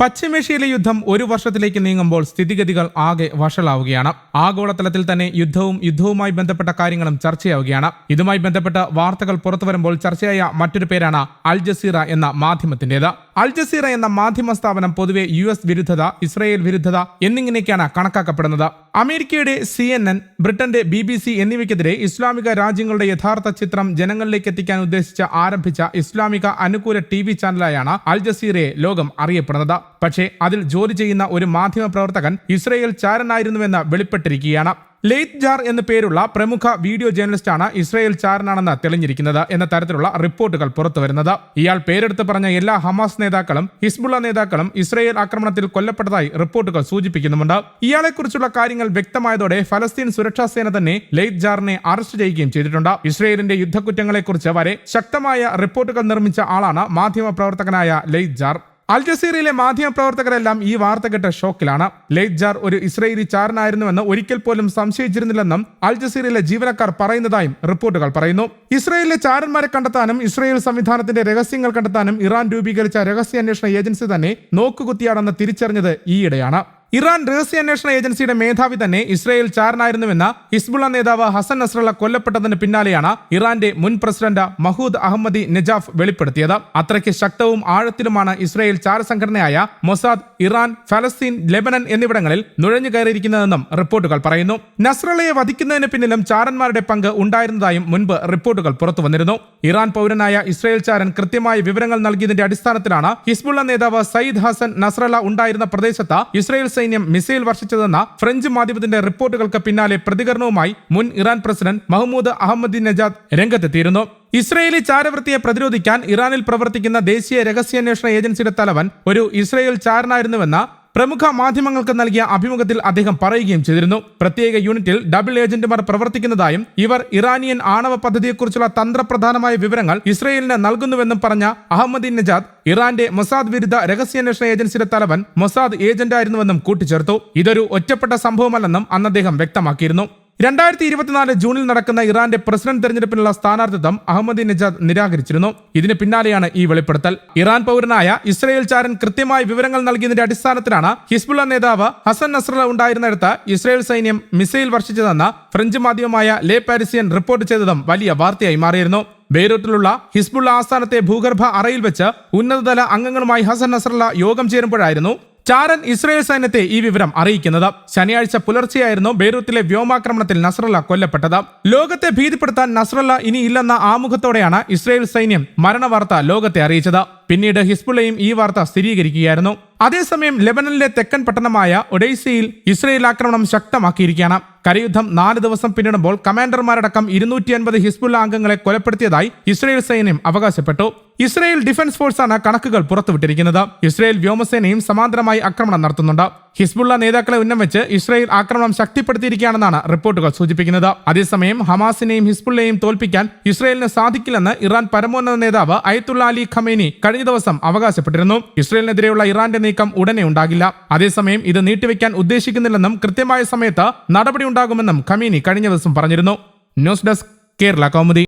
പശ്ചിമേഷ്യയിലെ യുദ്ധം ഒരു വർഷത്തിലേക്ക് നീങ്ങുമ്പോൾ സ്ഥിതിഗതികൾ ആകെ വഷളാവുകയാണ്. ആഗോളതലത്തിൽ തന്നെ യുദ്ധവും യുദ്ധവുമായി ബന്ധപ്പെട്ട കാര്യങ്ങളും ചർച്ചയാവുകയാണ്. ഇതുമായി ബന്ധപ്പെട്ട വാർത്തകൾ പുറത്തുവരുമ്പോൾ ചർച്ചയായ മറ്റൊരു പേരാണ് അൽ ജസീറ എന്ന മാധ്യമത്തിന്റേത് അൽ ജസീറ എന്ന മാധ്യമ സ്ഥാപനം പൊതുവെ യു എസ് വിരുദ്ധത ഇസ്രയേൽ വിരുദ്ധത എന്നിങ്ങനെയൊക്കെയാണ് കണക്കാക്കപ്പെടുന്നത്. അമേരിക്കയുടെ സി എൻ എൻ ബ്രിട്ടന്റെ ബി ബി സി എന്നിവയ്ക്കെതിരെ ഇസ്ലാമിക രാജ്യങ്ങളുടെ യഥാർത്ഥ ചിത്രം ജനങ്ങളിലേക്ക് എത്തിക്കാൻ ഉദ്ദേശിച്ച് ആരംഭിച്ച ഇസ്ലാമിക അനുകൂല ടി വി ചാനലായാണ് അൽ ജസീറയെ ലോകം അറിയപ്പെടുന്നത്. പക്ഷേ അതിൽ ജോലി ചെയ്യുന്ന ഒരു മാധ്യമ പ്രവർത്തകൻ ഇസ്രയേൽ ചാരനായിരുന്നുവെന്ന് വെളിപ്പെട്ടിരിക്കുകയാണ്. ലെയ്ത്ത് ജാർ എന്ന പേരുള്ള പ്രമുഖ വീഡിയോ ജേർണലിസ്റ്റാണ് ഇസ്രായേൽ ചാരനാണെന്ന് തെളിഞ്ഞിരിക്കുന്നത് എന്ന തരത്തിലുള്ള റിപ്പോർട്ടുകൾ പുറത്തുവരുന്നത് ഇയാൾ പേരെടുത്ത് പറഞ്ഞ എല്ലാ ഹമാസ് നേതാക്കളും ഹിസ്ബുള്ള നേതാക്കളും ഇസ്രായേൽ ആക്രമണത്തിൽ കൊല്ലപ്പെട്ടതായി റിപ്പോർട്ടുകൾ സൂചിപ്പിക്കുന്നുമുണ്ട്. ഇയാളെക്കുറിച്ചുള്ള കാര്യങ്ങൾ വ്യക്തമായതോടെ ഫലസ്തീൻ സുരക്ഷാ സേന തന്നെ ലെയ്ത്ത് ജാറിനെ അറസ്റ്റ് ചെയ്യുകയും ചെയ്തിട്ടുണ്ട്. ഇസ്രായേലിന്റെ യുദ്ധക്കുറ്റങ്ങളെക്കുറിച്ച് വരെ ശക്തമായ റിപ്പോർട്ടുകൾ നിർമ്മിച്ച ആളാണ് മാധ്യമ പ്രവർത്തകനായ ലെയ്ത്ത് ജാർ. അൽ ജസീറയിലെ മാധ്യമപ്രവർത്തകരെല്ലാം ഈ വാർത്ത കേട്ട ഷോക്കിലാണ്. ലെയ്ജാർ ജാർ ഒരു ഇസ്രയേലി ചാരനായിരുന്നുവെന്ന് ഒരിക്കൽ പോലും സംശയിച്ചിരുന്നില്ലെന്നും അൽ ജസീറയിലെ ജീവനക്കാർ പറയുന്നതായും റിപ്പോർട്ടുകൾ പറയുന്നു. ഇസ്രയേലിലെ ചാരന്മാരെ കണ്ടെത്താനും ഇസ്രയേൽ സംവിധാനത്തിന്റെ രഹസ്യങ്ങൾ കണ്ടെത്താനും ഇറാൻ രൂപീകരിച്ച രഹസ്യ അന്വേഷണ ഏജൻസി തന്നെ നോക്കുകുത്തിയാണെന്ന് തിരിച്ചറിഞ്ഞത് ഈയിടെയാണ്. ഇറാൻ രഹസ്യാന്വേഷണ ഏജൻസിയുടെ മേധാവി തന്നെ ഇസ്രയേൽ ചാരനായിരുന്നുവെന്ന ഹിസ്ബുള്ള നേതാവ് ഹസൻ നസ്രള്ള കൊല്ലപ്പെട്ടതിന് പിന്നാലെയാണ് ഇറാന്റെ മുൻ പ്രസിഡന്റ് മഹൂദ് അഹമ്മദി നജാഫ് വെളിപ്പെടുത്തിയത്. അത്രയ്ക്ക് ശക്തവും ആഴത്തിലുമാണ് ഇസ്രയേൽ ചാരസംഘടനയായ മൊസാദ് ഇറാൻ ഫലസ്തീൻ ലെബനൻ എന്നിവിടങ്ങളിൽ നുഴഞ്ഞു കയറിയിരിക്കുന്നതെന്നും റിപ്പോർട്ടുകൾ പറയുന്നു. നസ്രള്ളയെ വധിക്കുന്നതിന് പിന്നിലും ചാരന്മാരുടെ പങ്ക് ഉണ്ടായിരുന്നതായും മുൻപ് റിപ്പോർട്ടുകൾ പുറത്തുവന്നിരുന്നു ഇറാൻ പൗരനായ ഇസ്രയേൽ ചാരൻ കൃത്യമായ വിവരങ്ങൾ നൽകിയതിന്റെ അടിസ്ഥാനത്തിലാണ് ഹിസ്ബുള്ള നേതാവ് സയ്യിദ് ഹസൻ നസ്രള്ള ഉണ്ടായിരുന്ന പ്രദേശത്ത് ഇസ്രയേൽ സൈന്യം മിസൈൽ വർഷിച്ചതെന്ന ഫ്രഞ്ച് മാധ്യമത്തിന്റെ റിപ്പോർട്ടുകൾക്ക് പിന്നാലെ പ്രതികരണവുമായി മുൻ Iran president Mahmoud Ahmadinejad രംഗത്തെത്തിയിരുന്നു. ഇസ്രയേലി ചാരവൃത്തിയെ പ്രതിരോധിക്കാൻ ഇറാനിൽ പ്രവർത്തിക്കുന്ന ദേശീയ രഹസ്യാന്വേഷണ ഏജൻസിയുടെ തലവൻ ഒരു ഇസ്രയേൽ ചാരനായിരുന്നുവെന്ന പ്രമുഖ മാധ്യമങ്ങൾക്ക് നൽകിയ അഭിമുഖത്തിൽ അദ്ദേഹം പറയുകയും ചെയ്തിരുന്നു. പ്രത്യേക യൂണിറ്റിൽ ഡബിൾ ഏജന്റുമാർ പ്രവർത്തിക്കുന്നതായും ഇവർ ഇറാനിയൻ ആണവ പദ്ധതിയെക്കുറിച്ചുള്ള തന്ത്രപ്രധാനമായ വിവരങ്ങൾ ഇസ്രയേലിന് നൽകുന്നുവെന്നും പറഞ്ഞ അഹമ്മദി നജാദ് ഇറാന്റെ മൊസാദ് വിരുദ്ധ രഹസ്യാന്വേഷണ ഏജൻസിയുടെ തലവൻ മൊസാദ് ഏജന്റായിരുന്നുവെന്നും കൂട്ടിച്ചേർത്തു. ഇതൊരു ഒറ്റപ്പെട്ട സംഭവമല്ലെന്നും അന്ന് അദ്ദേഹം വ്യക്തമാക്കിയിരുന്നു. രണ്ടായിരത്തി ഇരുപത്തിനാല് ജൂണിൽ നടക്കുന്ന ഇറാന്റെ പ്രസിഡന്റ് തെരഞ്ഞെടുപ്പിനുള്ള സ്ഥാനാർത്ഥിത്വം അഹമ്മദി നജാദ് നിരാകരിച്ചിരുന്നു. ഇതിന് പിന്നാലെയാണ് ഈ വെളിപ്പെടുത്തൽ. ഇറാൻ പൗരനായ ഇസ്രയേൽ ചാരൻ കൃത്യമായ വിവരങ്ങൾ നൽകിയതിന്റെ അടിസ്ഥാനത്തിലാണ് ഹിസ്ബുള്ള നേതാവ് ഹസൻ നസ്രല ഉണ്ടായിരുന്നിടത്ത് ഇസ്രയേൽ സൈന്യം മിസൈൽ വർഷിച്ചതെന്ന് ഫ്രഞ്ച് മാധ്യമമായ ലേ പാരിസിയൻ റിപ്പോർട്ട് ചെയ്തതും വലിയ വാർത്തയായി മാറിയിരുന്നു. ബെയ്റൂട്ടിലുള്ള ഹിസ്ബുള്ള ആസ്ഥാനത്തെ ഭൂഗർഭ അറയിൽ വെച്ച് ഉന്നതതല അംഗങ്ങളുമായി ഹസൻ നസ്രല്ല യോഗം ചേരുമ്പോഴായിരുന്നു ചാരൻ ഇസ്രയേൽ സൈന്യത്തെ ഈ വിവരം അറിയിക്കുന്നത്. ശനിയാഴ്ച പുലർച്ചെയായിരുന്നു ബെയ്റൂത്തിലെ വ്യോമാക്രമണത്തിൽ നസ്രല്ല കൊല്ലപ്പെട്ടത്. ലോകത്തെ ഭീതിപ്പെടുത്താൻ നസ്രല്ല ഇനി ഇല്ലെന്ന ആമുഖത്തോടെയാണ് ഇസ്രയേൽ സൈന്യം മരണവാർത്ത ലോകത്തെ അറിയിച്ചത്. പിന്നീട് ഹിസ്ബുള്ളയും ഈ വാർത്ത സ്ഥിരീകരിക്കുകയായിരുന്നു. അതേസമയം ലെബനനിലെ തെക്കൻ പട്ടണമായ ഒഡൈസയിൽ ഇസ്രയേൽ ആക്രമണം ശക്തമാക്കിയിരിക്കുകയാണ്. കരയുദ്ധം നാല് ദിവസം പിന്നിടുമ്പോൾ കമാൻഡർമാരടക്കം ഇരുന്നൂറ്റി അൻപത് ഹിസ്ബുള്ള അംഗങ്ങളെ കൊലപ്പെടുത്തിയതായി ഇസ്രയേൽ സൈന്യം അവകാശപ്പെട്ടു. ഇസ്രയേൽ ഡിഫൻസ് ഫോഴ്സാണ് കണക്കുകൾ പുറത്തുവിട്ടിരിക്കുന്നത്. ഇസ്രയേൽ വ്യോമസേനയും സമാന്തരമായി ആക്രമണം നടത്തുന്നുണ്ട്. ഹിസ്ബുള്ള നേതാക്കളെ ഉന്നം വെച്ച് ഇസ്രയേൽ ആക്രമണം ശക്തിപ്പെടുത്തിയിരിക്കുകയാണെന്നാണ് റിപ്പോർട്ടുകൾ സൂചിപ്പിക്കുന്നത്. അതേസമയം ഹമാസിനെയും ഹിസ്ബുള്ളയെയും തോൽപ്പിക്കാൻ ഇസ്രയേലിന് സാധിക്കില്ലെന്ന് ഇറാൻ പരമോന്നത നേതാവ് അയത്തുള്ള അലി ഖമേനി കഴിഞ്ഞ ദിവസം അവകാശപ്പെട്ടിരുന്നു. ഇസ്രയേലിനെതിരെയുള്ള ഇറാന്റെ നീക്കം ഉടനെ ഉണ്ടാകില്ല. അതേസമയം ഇത് നീട്ടിവെക്കാൻ ഉദ്ദേശിക്കുന്നില്ലെന്നും കൃത്യമായ സമയത്ത് നടപടി ഉണ്ടാകുമെന്നും ഖമീനി കഴിഞ്ഞ ദിവസം പറഞ്ഞിരുന്നു. News desk Kerala Kaumudi.